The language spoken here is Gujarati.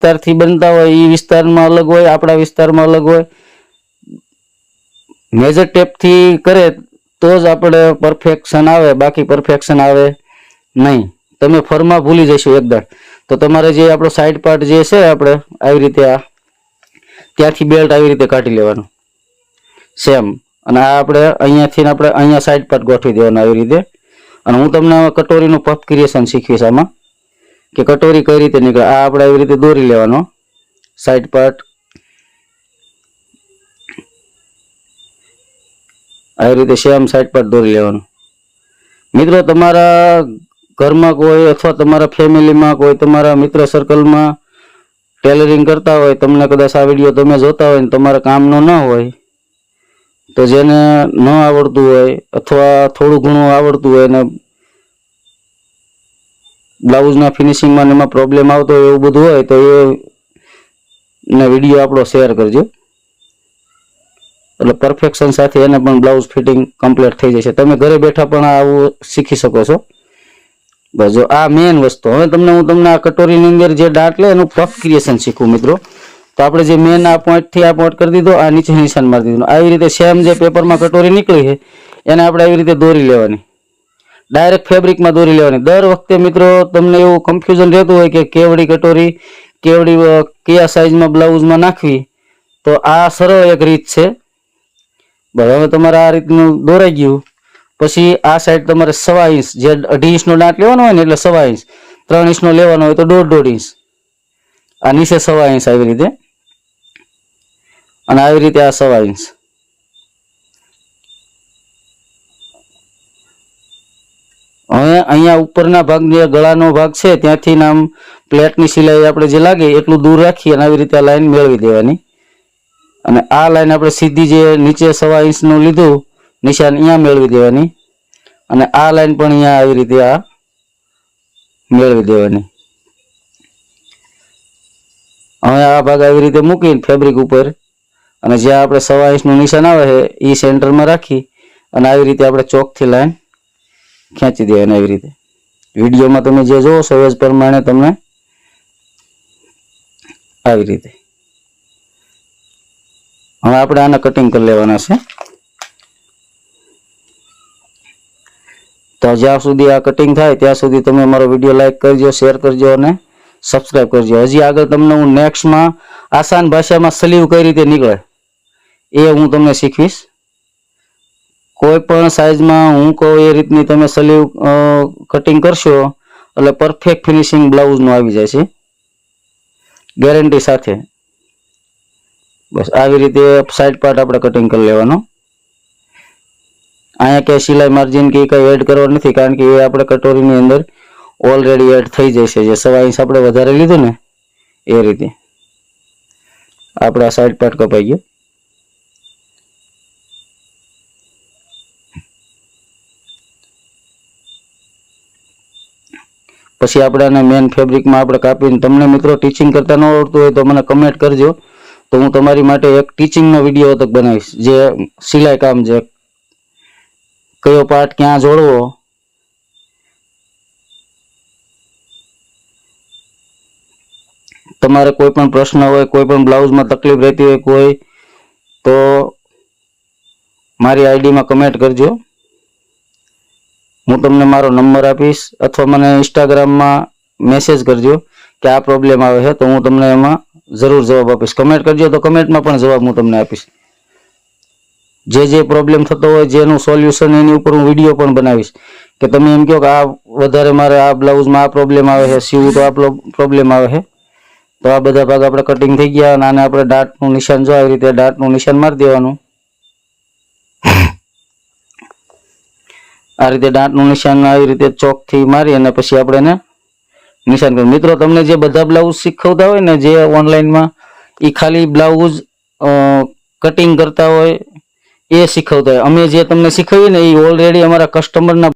વિસ્તારથી બનતા હોય એ વિસ્તારમાં અલગ હોય, આપણા વિસ્તારમાં અલગ હોય મેજર ટેપથી કરે તો જ આપણે પરફેક્શન આવે, બાકી પરફેક્શન આવે નહીં. તમે ફરમાં ભૂલી જશો એકદમ તો તમારે જે આપણો સાઈડ પાર્ટ જે છે આપણે, આવી રીતે આ ત્યાંથી બેલ્ટ આવી રીતે કાઢી લેવાનું. સેમ અને આ આપણે અહીંયાથી આપણે અહીંયા સાઈડ પાર્ટ ગોઠવી દેવાનું આવી રીતે. અને હું તમને કટોરીનું પફ ક્રિએશન શીખવીશ આમાં. કે કટોરી કઈ રીતે નીકળે આ આપણે એવી રીતે દોરી લેવાનો. સાઈડ પાર્ટ આવી રીતે સેમ સાઈડ પાર્ટ દોરી લેવાનું. મિત્રો, તમારા ઘરમાં કોઈ અથવા તમારા ફેમિલીમાં કોઈ તમારા મિત્ર સર્કલમાં ટેલરિંગ કરતા હોય, તમને કદાચ આ વીડિયો તમે જોતા હોય ને તમારા કામનો ન હોય, તો જેને ન આવડતું હોય અથવા થોડું ઘણું આવડતું હોય ને બ્લાઉઝના ફિનિશિંગમાં એમાં પ્રોબ્લેમ આવતો હોય એવું બધું હોય તો એ વીડિયો આપણો શેર કરજો. એટલે પરફેક્શન સાથે એને પણ બ્લાઉઝ ફિટિંગ કમ્પ્લીટ થઈ જશે. તમે ઘરે બેઠા પણ આવું શીખી શકો છો. બસ જો આ મેઇન વસ્તુ. હવે તમને હું તમને આ કટોરીની અંદર જે ડાટ લે એનું પફ ક્રિએશન શીખું મિત્રો. તો આપણે જે મેન આ પોઈન્ટથી આ પોઈન્ટ કરી દીધો, આ નીચે નિશાન મારી દીધું. આવી રીતે સેમ જે પેપરમાં કટોરી નીકળી છે, એને આપણે આવી રીતે દોરી લેવાની. ડાયરેક્ટ ફેબ્રિકમાં દોરી લેવાની. દર વખતે મિત્રો તમને એવું કન્ફ્યુઝન રહેતું હોય કે કેવડી કટોરી, કેવડી કયા સાઈઝમાં બ્લાઉઝમાં નાખવી, તો આ સરળ એક રીત છે. બરાબર તમારે આ રીતનું દોરાઈ ગયું. પછી આ સાઈડ તમારે સવા ઇંચ જે અઢી ઇંચનો દાંત લેવાનો હોય ને એટલે સવા ઇંચ ત્રણ ઇંચનો લેવાનો હોય તો દોઢ દોઢ ઇંચ આ નીચે સવા ઇંચ આવી રીતે. અને આવી રીતે આ સવા ઇંચ અહીંયા ઉપરના ભાગ જે ગળાનો ભાગ છે, ત્યાંથી નામ પ્લેટની સિલાઈ આપણે જે લાગે એટલું દૂર રાખી અને આવી રીતે આ લાઈન મેળવી દેવાની. અને આ લાઈન આપણે સીધી જે નીચે સવા ઇંચનું લીધું, નિશાન અહીંયા મેળવી દેવાની. અને આ લાઈન પણ અહીંયા આવી રીતે આ મેળવી દેવાની. હવે આ ભાગ આવી રીતે મૂકીને ફેબ્રિક ઉપર, અને જ્યાં આપણે સવા ઇંચનું નિશાન આવે છે એ સેન્ટરમાં રાખી, અને આવી રીતે આપણે ચોકથી લાઈન ખેંચી દેવાની આવી રીતે. વિડીયોમાં તમે જે જોવો છો એ પ્રમાણે તમને આવી રીતે. હવે આપણે આને કટિંગ કરી લેવાના છે. તો જ્યાં સુધી આ કટિંગ થાય ત્યાં સુધી તમે મારો વીડિયો લાઈક કરજો શેર કરજો અને સબસ્ક્રાઈબ કરજો. હજી આગળ તમને હું નેક્સ્ટમાં આસાન ભાષામાં સલીવ કઈ રીતે નીકળે એ હું તમને શીખવીશ. કોઈ પણ સાઈઝમાં હું કહું એ રીતની તમે સલીવ કટિંગ કરશો, એટલે પરફેક્ટ ફિનિશિંગ બ્લાઉઝનું આવી જાય છે. ગેરંટી સાથે. બસ આવી રીતે સાઈડ પાર્ટ આપણે કટિંગ કરી લેવાનો. અહીંયા ક્યાંય સિલાઈ માર્જિન કે કંઈ એડ કરવાનું નથી, કારણ કે એ આપણે કટોરીની અંદર ઓલરેડી એડ થઈ જશે. જે સવા ઇંચ આપણે વધારે લીધું ને, એ રીતે. આપણે આ સાઈડ પાર્ટ કપાઈ ગયો. પછી આપણે આને મેન ફેબ્રિકમાં આપણે કાપીને, તમને મિત્રો ટીચિંગ કરતા ન આવડતું હોય તો મને કમેન્ટ કરજો. તો હું તમારી માટે એક ટીચિંગનો વીડિયો તક બનાવીશ, જે સિલાઈ કામ છે. કયો પાર્ટ ક્યાં જોડવો? તમારે કોઈ પણ પ્રશ્ન હોય, કોઈ પણ બ્લાઉઝમાં તકલીફ રહેતી હોય, કોઈ તો મારી આઈડીમાં કમેન્ટ કરજો. હું તમને મારો નંબર આપીશ અથવા મને ઇન્સ્ટાગ્રામમાં મેસેજ કરજો કે આ પ્રોબ્લેમ આવે છે, તો હું તમને એમાં જરૂર જવાબ આપીશ. કમેન્ટ કરજો તો કમેન્ટમાં પણ જવાબ હું તમને આપીશ. જે જે પ્રોબ્લેમ થતો હોય, જેનું સોલ્યુશન એની ઉપર હું વીડિયો પણ બનાવીશ. કે તમે એમ કહો કે આ વધારે મારે આ બ્લાઉઝમાં આ પ્રોબ્લેમ આવે છે, સીવું તો આ પ્રોબ્લેમ આવે છે. તો આ બધા ભાગ આપણે કટિંગ થઈ ગયા અને આને આપણે દાંતનું નિશાન જો આવી રીતે દાંતનું નિશાન મારી દેવાનું. આ રીતે દાંતનું નિશાન આવી રીતે ચોકથી મારી અને પછી આપણે એને નિશાન કર્યું. મિત્રો, તમને જે બધા બ્લાઉઝ શીખવતા હોય ને જે ઓનલાઈનમાં એ ખાલી બ્લાઉઝ કટિંગ કરતા હોય એ શીખવતા હોય. અમે જે તમને શીખવીએ ને એ ઓલરેડી અમારા કસ્ટમરના